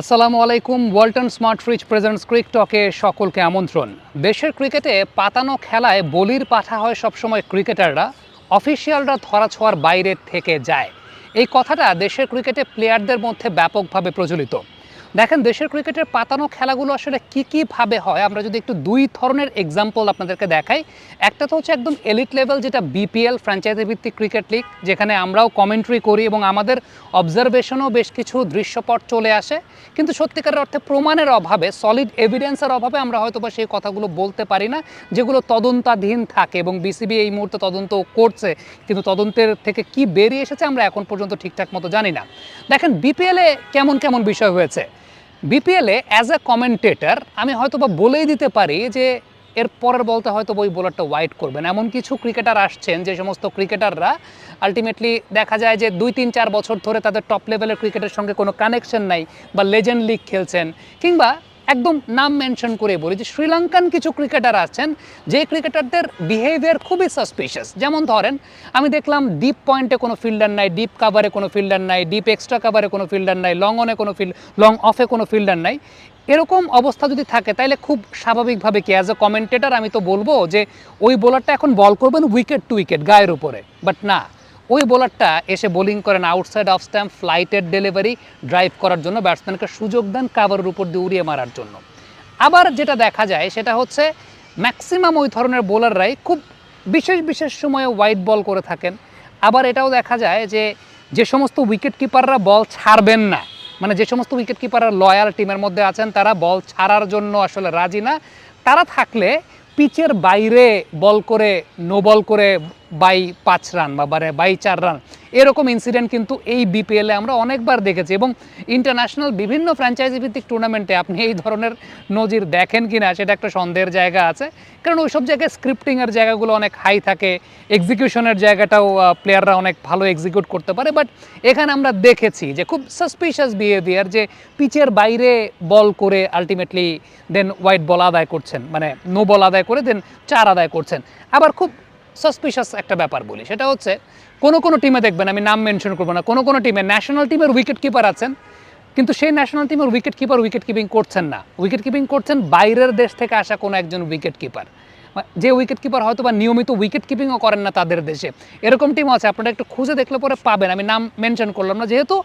আসসালামু আলাইকুম, Walton smart fridge presents ক্রিকটকে সকলকে আমন্ত্রণ। দেশের ক্রিকেটে পাতানো খেলায় বলির পাঠা হয় সবসময় ক্রিকেটাররা, অফিসিয়ালরা ধরাছোঁয়ার বাইরে থেকে যায়। এই কথাটা দেশের ক্রিকেটে প্লেয়ারদের মধ্যে ব্যাপকভাবে প্রচলিত। দেখেন, দেশের ক্রিকেটের পাতানো খেলাগুলো আসলে কী কীভাবে হয়, আমরা যদি একটু দুই ধরনের এক্সাম্পল আপনাদেরকে দেখাই। একটা তো হচ্ছে একদম এলিট লেভেল যেটা বিপিএল ফ্র্যাঞ্চাইজি ভিত্তিক ক্রিকেট লিগ যেখানে আমরাও কমেন্ট্রি করি এবং আমাদের অবজারভেশনও বেশ কিছু দৃশ্যপট চলে আসে। কিন্তু সত্যিকারের অর্থে প্রমাণের অভাবে সলিড এভিডেন্সের অভাবে আমরা হয়তো বা সেই কথাগুলো বলতে পারি না, যেগুলো তদন্তাধীন থাকে এবং বিসিবি এই মুহূর্তে তদন্ত করছে, কিন্তু তদন্তের থেকে কি বেরিয়ে এসেছে আমরা এখন পর্যন্ত ঠিকঠাক মতো জানি না। দেখেন বিপিএলে কেমন কেমন বিষয় হয়েছে? বিপিএলে অ্যাজ এ কমেন্টেটার আমি হয়তো বা বলেই দিতে পারি যে, এর পরের বলতে হয়তো ওই বোলারটা ওয়াইড করবেন। এমন কিছু ক্রিকেটার আসছেন যে, সমস্ত ক্রিকেটাররা আলটিমেটলি দেখা যায় যে, দুই, তিন, চার বছর ধরে তাদের টপ লেভেলের ক্রিকেটের সঙ্গে কোনো কানেকশন নাই বা লেজেন্ড লিগ খেলছেন, কিংবা একদম নাম মেনশন করে বলি যে শ্রীলঙ্কান কিছু ক্রিকেটার আছেন, যে ক্রিকেটারদের বিহেভিয়ার খুবই সাসপিশিয়াস যেমন ধরেন, আমি দেখলাম ডিপ পয়েন্টে কোনো ফিল্ডার নাই ডিপ কাভারে কোনো ফিল্ডার নাই ডিপ এক্সট্রা কাভারে কোনো ফিল্ডার নাই লং অনে কোনো ফিল্ড লং অফে কোনো ফিল্ডার নাই। এরকম অবস্থা যদি থাকে তাহলে খুব স্বাভাবিকভাবে কি অ্যাজ এ কমেন্টেটার আমি তো বলব যে ওই বোলারটা এখন বল করবেন উইকেট টু উইকেট গায়ের উপরে। বাট না ওই বোলারটা এসে বোলিং করেন আউটসাইড অফ স্ট্যাম্প ফ্লাইটের ডেলিভারি ড্রাইভ করার জন্য ব্যাটসম্যানকে সুযোগ দেন কাভারের উপর দিয়ে উড়িয়ে মারার জন্য। আবার যেটা দেখা যায়, সেটা হচ্ছে ম্যাক্সিমাম ওই ধরনের বোলাররাই খুব বিশেষ বিশেষ সময়ে হোয়াইট বল করে থাকেন। আবার এটাও দেখা যায় যে যে সমস্ত উইকেট কিপাররা বল ছাড়বেন না মানে যে সমস্ত উইকেট কিপাররা লয়াল টিমের মধ্যে আছেন, তারা বল ছাড়ার জন্য আসলে রাজি না। তারা থাকলে পিচের বাইরে বল করে নো বল করে বাই পাঁচ রান বা বাই চার রান, এরকম ইনসিডেন্ট কিন্তু এই বিপিএলে আমরা অনেকবার দেখেছি এবং ইন্টারন্যাশনাল বিভিন্ন ফ্র্যাঞ্চাইজি ভিত্তিক টুর্নামেন্টে আপনি এই ধরনের নজির দেখেন কি না সেটা একটা সন্দেহের জায়গা আছে। কারণ ওইসব জায়গায় স্ক্রিপ্টিংয়ের জায়গাগুলো অনেক হাই থাকে এক্সিকিউশনের জায়গাটাও প্লেয়াররা অনেক ভালো এক্সিকিউট করতে পারে বাট এখানে আমরা দেখেছি যে খুব সাসপিশিয়াস বিহেভিয়ার যে পিচের বাইরে বল করে আলটিমেটলি দেন হোয়াইট বল আদায় করছেন মানে নো বল আদায় করে দেন চার আদায় করছেন। আবার খুব সাসপিশাস একটা ব্যাপার বলি। সেটা হচ্ছে, কোনো কোনো টিমে দেখবেন, আমি নাম মেনশন করব না, কোনো কোনো টিমে ন্যাশনাল টিমের উইকেট কিপার আছেন, কিন্তু সেই ন্যাশনাল টিমের উইকেট কিপার উইকেট কিপিং করছেন না। উইকেট কিপিং করছেন বাইরের দেশ থেকে আসা কোনো একজন উইকেট কিপার যে উইকেট কিপার হয়তো বা নিয়মিত উইকেট কিপিংও করেন না তাদের দেশে। এরকম টিম আছে, আপনারা একটু খুঁজে দেখলে পরে পাবেন। আমি নাম মেনশন করলাম না, যেহেতু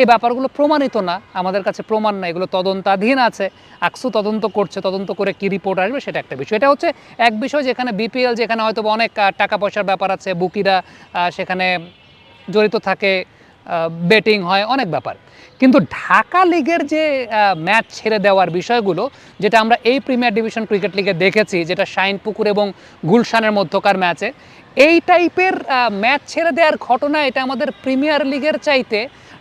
এই ব্যাপারগুলো প্রমাণিত না, আমাদের কাছে প্রমাণ না, এগুলো তদন্তাধীন আছে, আকসু তদন্ত করছে, তদন্ত করে কি রিপোর্ট আসবে সেটা একটা বিষয়। এটা হচ্ছে এক বিষয় যেখানে বিপিএল যেখানে হয়তো অনেক টাকা পয়সার ব্যাপার আছে, বুকিরা সেখানে জড়িত থাকে বেটিং হয়, অনেক ব্যাপার। কিন্তু ঢাকা লিগের যে ম্যাচ ছেড়ে দেওয়ার বিষয়গুলো, যেটা আমরা এই প্রিমিয়ার ডিভিশন ক্রিকেট লিগে দেখেছি, যেটা শাইনপুকুর এবং গুলশানের মধ্যকার ম্যাচে এই টাইপের ম্যাচ ছেড়ে দেওয়ার ঘটনা, এটা আমাদের প্রিমিয়ার লিগের চাইতে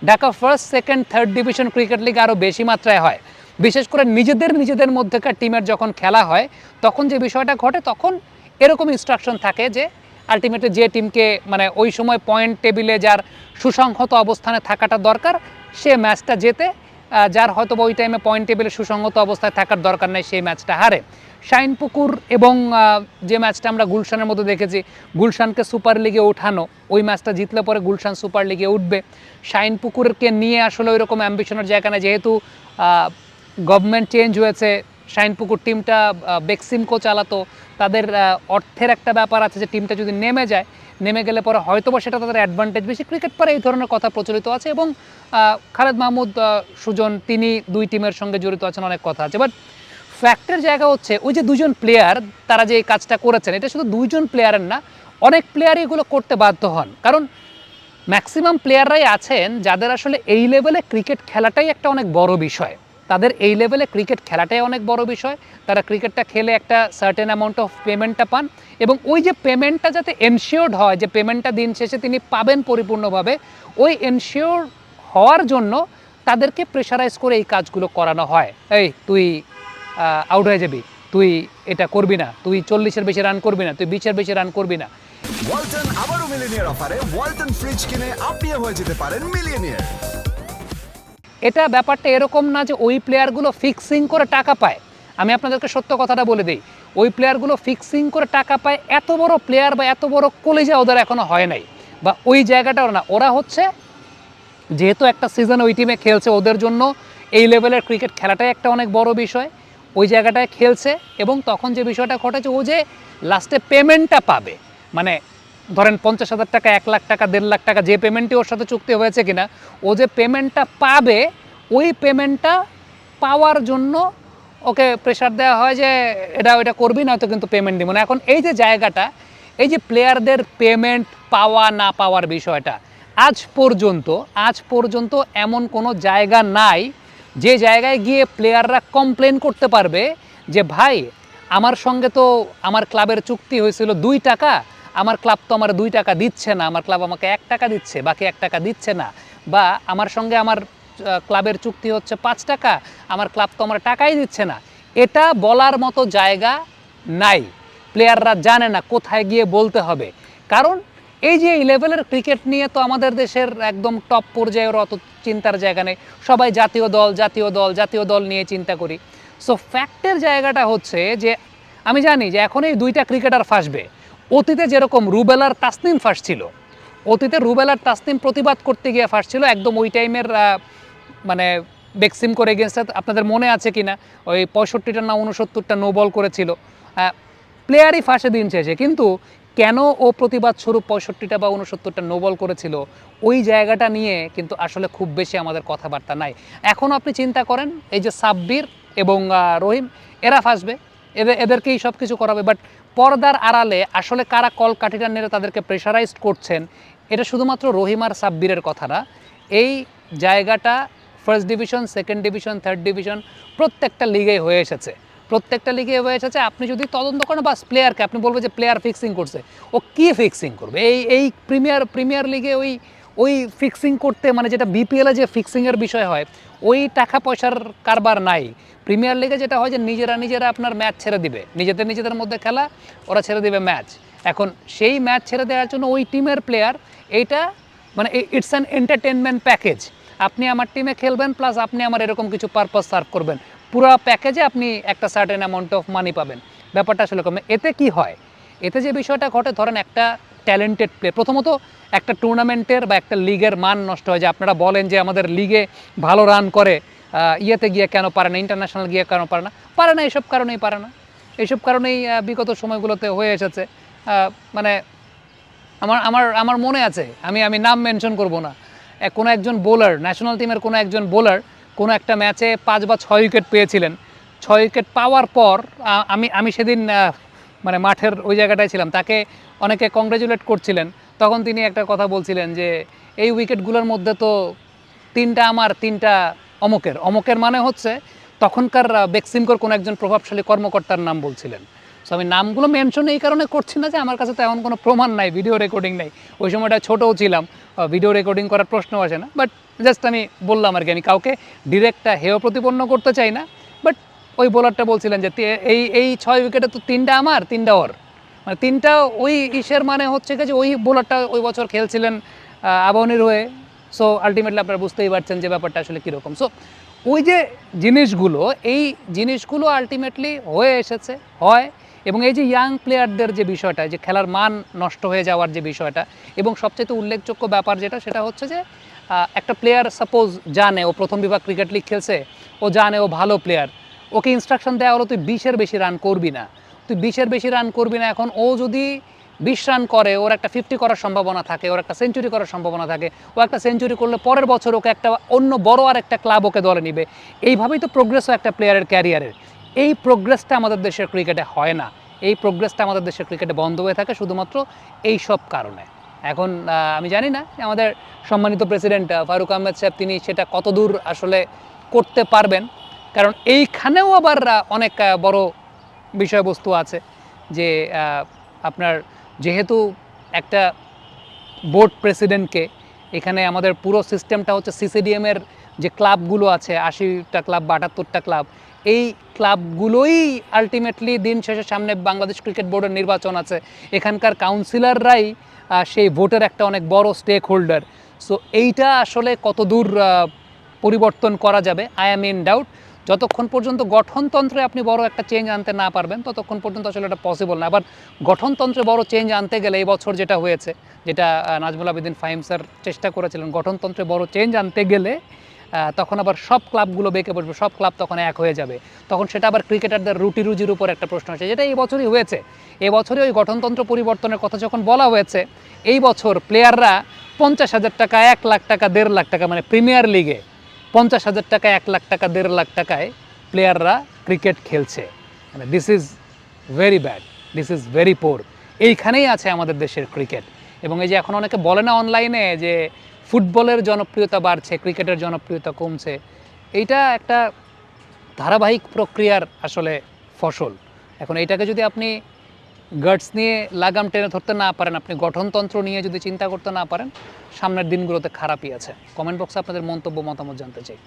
Dhaka first second third division cricket league আরও বেশি মাত্রায় হয়। বিশেষ করে নিজেদের নিজেদের মধ্যেকার টিমের যখন খেলা হয়, তখন যে বিষয়টা ঘটে, তখন এরকম ইনস্ট্রাকশন থাকে যে আলটিমেটলি যে টিমকে মানে ওই সময় পয়েন্ট টেবিলে যার সুসংহত অবস্থানে থাকাটা দরকার, সে ম্যাচটা জেতে যার হয়তো ওই টাইমে পয়েন্ট টেবিলে সুসংহত অবস্থায় থাকার দরকার নেই, সেই ম্যাচটা হারে। শাইনপুকুর এবং যে ম্যাচটা আমরা গুলশানের মধ্যে দেখেছি, গুলশানকে সুপার লিগে ওঠানো, ওই ম্যাচটা জিতলে পরে গুলশান সুপার লিগে উঠবে। শাইনপুকুরকে নিয়ে আসলে ওই রকম অ্যাম্বিশনের জায়গা না যেহেতু গভর্নমেন্ট চেঞ্জ হয়েছে শাইনপুকুর টিমটা বেক্সিমকো চালাতো। তাদের অর্থের একটা ব্যাপার আছে যে টিমটা যদি নেমে যায়, নেমে গেলে পরে হয়তো বা সেটা তাদের অ্যাডভান্টেজ বেশি। ক্রিকেট পরে এই ধরনের কথা প্রচলিত আছে এবং খালেদ মাহমুদ সুজন, তিনি দুই টিমের সঙ্গে জড়িত আছেন অনেক কথা আছে। বাট ফ্যাক্টের জায়গা হচ্ছে ওই যে দুজন প্লেয়ার তারা যে এই কাজটা করেছেন, এটা শুধু দুইজন প্লেয়ারের না, অনেক প্লেয়ারই এগুলো করতে বাধ্য হন। কারণ ম্যাক্সিমাম প্লেয়াররাই আছেন যাদের আসলে এই লেভেলে ক্রিকেট খেলাটাই একটা অনেক বড় বিষয়। তাদের এই লেভেলে ক্রিকেট খেলাটাই অনেক বড় বিষয়। তারা ক্রিকেটটা খেলে একটা সার্টেন অ্যামাউন্ট অফ পেমেন্টটা পান এবং ওই যে পেমেন্টটা যাতে এনশিওর্ড হয়, যে পেমেন্টটা দিন শেষে তিনি পাবেন পরিপূর্ণভাবে, ওই এনশিওর হওয়ার জন্য তাদেরকে প্রেশারাইজ করে এই কাজগুলো করানো হয়। এই, তুই আউট হয়ে যাবি। তুই এটা করবি না। তুই চল্লিশের বেশি রান করবি না। তুই বিশের বেশি রান করবি না। ওয়ালটন আবারও মিলিনিয়ার অফারে ওয়ালটন ফ্রিজ কিনে আপনিও হয়ে যেতে পারেন এটা ব্যাপারটা এরকম না যে ওই প্লেয়ারগুলো ফিক্সিং করে টাকা পায়। আমি আপনাদেরকে সত্য কথাটা বলে দিই, ওই প্লেয়ারগুলো ফিক্সিং করে টাকা পায়, এত বড় প্লেয়ার বা এত বড় কলেজা ওদের এখনও হয় নাই। বা ওই জায়গাটাও না, ওরা হচ্ছে যেহেতু একটা সিজন ওই টিমে খেলছে ওদের জন্য, এই লেভেলের ক্রিকেট খেলাটাই একটা অনেক বড় বিষয়। ওই জায়গাটায় খেলছে এবং তখন যে বিষয়টা ঘটেছে, ও যে লাস্টে পেমেন্টটা পাবে। মানে ধরেন পঞ্চাশ হাজার টাকা, এক লাখ টাকা, দেড় লাখ টাকা, যে পেমেন্টটি ওর সাথে চুক্তি হয়েছে কিনা, ও যে পেমেন্টটা পাবে, ওই পেমেন্টটা পাওয়ার জন্য ওকে প্রেশার দেওয়া হয় যে, এটা, ওইটা করবি না তো কিন্তু পেমেন্ট দিব না। এখন এই যে জায়গাটা, এই যে প্লেয়ারদের পেমেন্ট পাওয়া, না পাওয়ার বিষয়টা, আজ পর্যন্ত আজ পর্যন্ত এমন কোনো জায়গা নাই, যে জায়গায় গিয়ে প্লেয়াররা কমপ্লেন করতে পারবে যে, ভাই, আমার সঙ্গে তো আমার ক্লাবের চুক্তি হয়েছিল দুই টাকা আমার ক্লাব তো আমার দুই টাকা দিচ্ছে না, আমার ক্লাব আমাকে এক টাকা দিচ্ছে, বাকি এক টাকা দিচ্ছে না। বা আমার সঙ্গে আমার ক্লাবের চুক্তি হচ্ছে পাঁচ টাকা, আমার ক্লাব তো আমার টাকাই দিচ্ছে না। এটা বলার মতো জায়গা নাই। প্লেয়াররা জানে না কোথায় গিয়ে বলতে হবে। কারণ এই যে এই লেভেলের ক্রিকেট নিয়ে তো আমাদের দেশের একদম টপ পর্যায়ের অত চিন্তার জায়গা নেই। সবাই জাতীয় দল জাতীয় দল জাতীয় দল নিয়ে চিন্তা করি। সো ফ্যাক্টের জায়গাটা হচ্ছে যে, আমি জানি যে এখন এই দুইটা ক্রিকেটার ফাঁসবে। অতীতে যেরকম রুবেলার তাসনিম ফাঁসছিল, অতীতে রুবেলার তাসনিম প্রতিবাদ করতে গিয়ে ফাঁসছিল, একদম ওই টাইমের মানে বেক্সিম করে এগেনস্টে আপনাদের মনে আছে কি না? ওই পঁয়ষট্টিটা না উনসত্তরটা নো বল করেছিল। প্লেয়ারই ফাঁসে দিন শেষে, কিন্তু কেন ও প্রতিবাদ স্বরূপ পঁয়ষট্টিটা বা উনসত্তরটা নো বল করেছিল, ওই জায়গাটা নিয়ে কিন্তু আসলে খুব বেশি আমাদের কথাবার্তা নাই। এখন আপনি চিন্তা করেন, এই যে সাব্বির এবং রহিম, এরা ফাঁসবে, এদের, এদেরকেই সব কিছু করাবে বাট পর্দার আড়ালে আসলে কারা কল কাঠিটা নেড়ে তাদেরকে প্রেশারাইজড করছেন, এটা শুধুমাত্র রহিমার সাব্বিরের কথা না। এই জায়গাটা first division second division third division প্রত্যেকটা লিগেই হয়ে এসেছে। প্রত্যেকটা লিগে হয়ে এসেছে, আপনি যদি তদন্ত করেন, বাস প্লেয়ারকে আপনি বলবেন যে প্লেয়ার ফিক্সিং করছে। ও কি ফিক্সিং করবে? এই এই প্রিমিয়ার প্রিমিয়ার লিগে ওই ওই ফিক্সিং করতে মানে যেটা বিপিএলে যে ফিক্সিংয়ের বিষয় হয়, ওই টাকা পয়সার কারবার নাই। প্রিমিয়ার লিগে যেটা হয় যে নিজেরা নিজেরা আপনার ম্যাচ ছেড়ে দিবে। নিজেদের নিজেদের মধ্যে খেলা, ওরা ছেড়ে দিবে ম্যাচ এখন সেই ম্যাচ ছেড়ে দেওয়ার জন্য ওই টিমের প্লেয়ার এইটা মানে ইটস অ্যান এন্টারটেনমেন্ট প্যাকেজ আপনি আমার টিমে খেলবেন প্লাস আপনি আমার এরকম কিছু পারপাস সার্ভ করবেন। পুরো প্যাকেজে আপনি একটা সার্টেন অ্যামাউন্ট অফ মানি পাবেন। ব্যাপারটা আসলে কমে এতে কি হয়? এতে যে বিষয়টা ঘটে, ধরেন একটা ট্যালেন্টেড প্লে প্রথমত একটা টুর্নামেন্টের বা একটা লিগের মান নষ্ট হয় যে আপনারা বলেন যে আমাদের লিগে ভালো রান করে ইয়েতে গিয়ে কেন পারে না ইন্টারন্যাশনাল গিয়ে কেন পারে না? পারে না এইসব কারণেই পারে না। এইসব কারণেই বিগত সময়গুলোতে হয়ে এসেছে। মানে আমার আমার আমার মনে আছে, আমি আমি নাম মেনশন করব না। কোনো একজন বোলার ন্যাশনাল টিমের কোনো একজন বোলার কোনো একটা ম্যাচে পাঁচ বা ছয় উইকেট পেয়েছিলেন। ছয় উইকেট পাওয়ার পর আমি আমি সেদিন মানে মাঠের ওই জায়গাটায় ছিলাম, তাকে অনেকে কংগ্রেচুলেট করছিলেন। তখন তিনি একটা কথা বলছিলেন যে, এই উইকেটগুলোর মধ্যে তো তিনটা আমার, তিনটা অমকের। অমকের মানে হচ্ছে তখনকার বেক্সিমকর কোনো একজন প্রভাবশালী কর্মকর্তার নাম বলছিলেন। সো আমি নামগুলো মেনশন এই কারণে করছি না যে আমার কাছে তো এমন কোনো প্রমাণ নাই ভিডিও রেকর্ডিং নেই। ওই সময়টা ছোটও ছিলাম ভিডিও রেকর্ডিং করার প্রশ্ন আসে না। বাট জাস্ট আমি বললাম আর কি, আমি কাউকে ডিরেক্টটা হেয় প্রতিপন্ন করতে চাই না। ওই বোলারটা বলছিলেন যে এই এই ছয় উইকেটে তো তিনটা আমার, তিনটা ওর। মানে তিনটা ওই ইসের মানে হচ্ছে কি যে, ওই বোলারটা ওই বছর খেলছিলেন আবাহনীর হয়ে। সো আলটিমেটলি আপনারা বুঝতেই পারছেন যে ব্যাপারটা আসলে কীরকম। সো ওই যে জিনিসগুলো, এই জিনিসগুলো আলটিমেটলি হয়ে এসেছে, হয়। এবং এই যে ইয়াং প্লেয়ারদের যে বিষয়টা যে খেলার মান নষ্ট হয়ে যাওয়ার যে বিষয়টা, এবং সবচেয়ে উল্লেখযোগ্য ব্যাপার যেটা, সেটা হচ্ছে যে একটা প্লেয়ার সাপোজ জানে, ও প্রথম বিভাগ ক্রিকেট লিগ খেলছে, ও জানে ও ভালো প্লেয়ার ওকে ইনস্ট্রাকশন দেওয়া হলো, তুই বিশের বেশি রান করবি না। তুই বিশের বেশি রান করবি না। এখন ও যদি বিশ রান করে, ওর একটা ফিফটি করার সম্ভাবনা থাকে, ওর একটা সেঞ্চুরি করার সম্ভাবনা থাকে, ও একটা সেঞ্চুরি করলে পরের বছর ওকে একটা অন্য বড় আর একটা ক্লাব ওকে দলে নিবে। এইভাবেই তো প্রোগ্রেস একটা প্লেয়ারের ক্যারিয়ারের এই প্রোগ্রেসটা আমাদের দেশের ক্রিকেটে হয় না। এই প্রোগ্রেসটা আমাদের দেশের ক্রিকেটে বন্ধ হয়ে থাকে শুধুমাত্র এই সব কারণে। এখন আমি জানি না আমাদের সম্মানিত প্রেসিডেন্ট ফারুক আহমেদ সাহেব তিনি সেটা কতদূর আসলে করতে পারবেন। কারণ এইখানেও আবার অনেক বড় বিষয়বস্তু আছে যে আপনার যেহেতু একটা বোর্ড প্রেসিডেন্টকে এখানে আমাদের পুরো সিস্টেমটা হচ্ছে সিসিডিএমের যে ক্লাবগুলো আছে, আশিটা ক্লাব বা আটাত্তরটা ক্লাব, এই ক্লাবগুলোই আলটিমেটলি দিন শেষে সামনে বাংলাদেশ ক্রিকেট বোর্ডের নির্বাচন আছে। এখানকার কাউন্সিলররাই সেই ভোটের একটা অনেক বড় স্টেক হোল্ডার সো এইটা আসলে কতদূর পরিবর্তন করা যাবে? আই এম ইন ডাউট যতক্ষণ পর্যন্ত গঠনতন্ত্রে আপনি বড় একটা চেঞ্জ আনতে না পারবেন, ততক্ষণ পর্যন্ত আসলে এটা পসিবল না। আবার গঠনতন্ত্রে বড় চেঞ্জ আনতে গেলে এই বছর যেটা হয়েছে, যেটা নাজমুল আবেদিন ফাহিম স্যার চেষ্টা করেছিলেন গঠনতন্ত্রে বড় চেঞ্জ আনতে গেলে তখন আবার সব ক্লাবগুলো বেঁকে বসবে, সব ক্লাব তখন এক হয়ে যাবে। তখন সেটা আবার ক্রিকেটারদের রুটি রুজির উপর একটা প্রশ্ন আসে, যেটা এই বছরই হয়েছে। এই বছরই ওই গঠনতন্ত্র পরিবর্তনের কথা যখন বলা হয়েছে, এই বছর প্লেয়াররা পঞ্চাশ হাজার টাকা, এক লাখ টাকা, দেড় লাখ টাকা মানে প্রিমিয়ার লিগে পঞ্চাশ হাজার টাকা, এক লাখ টাকা, দেড় লাখ টাকায় প্লেয়াররা ক্রিকেট খেলছে। মানে this is very bad this is very poor এইখানেই আছে আমাদের দেশের ক্রিকেট এবং এই যে এখন অনেকে বলে না অনলাইনে যে ফুটবলের জনপ্রিয়তা বাড়ছে ক্রিকেটের জনপ্রিয়তা কমছে, এইটা একটা ধারাবাহিক প্রক্রিয়ার আসলে ফসল। এখন এইটাকে যদি আপনি গার্ডস নিয়ে লাগাম টেনে ধরতে না পারেন আপনি, গঠনতন্ত্র নিয়ে যদি চিন্তা করতে না পারেন, সামনের দিনগুলোতে খারাপই আছে। কমেন্ট বক্সে আপনাদের মন্তব্য, মতামত জানতে চাই।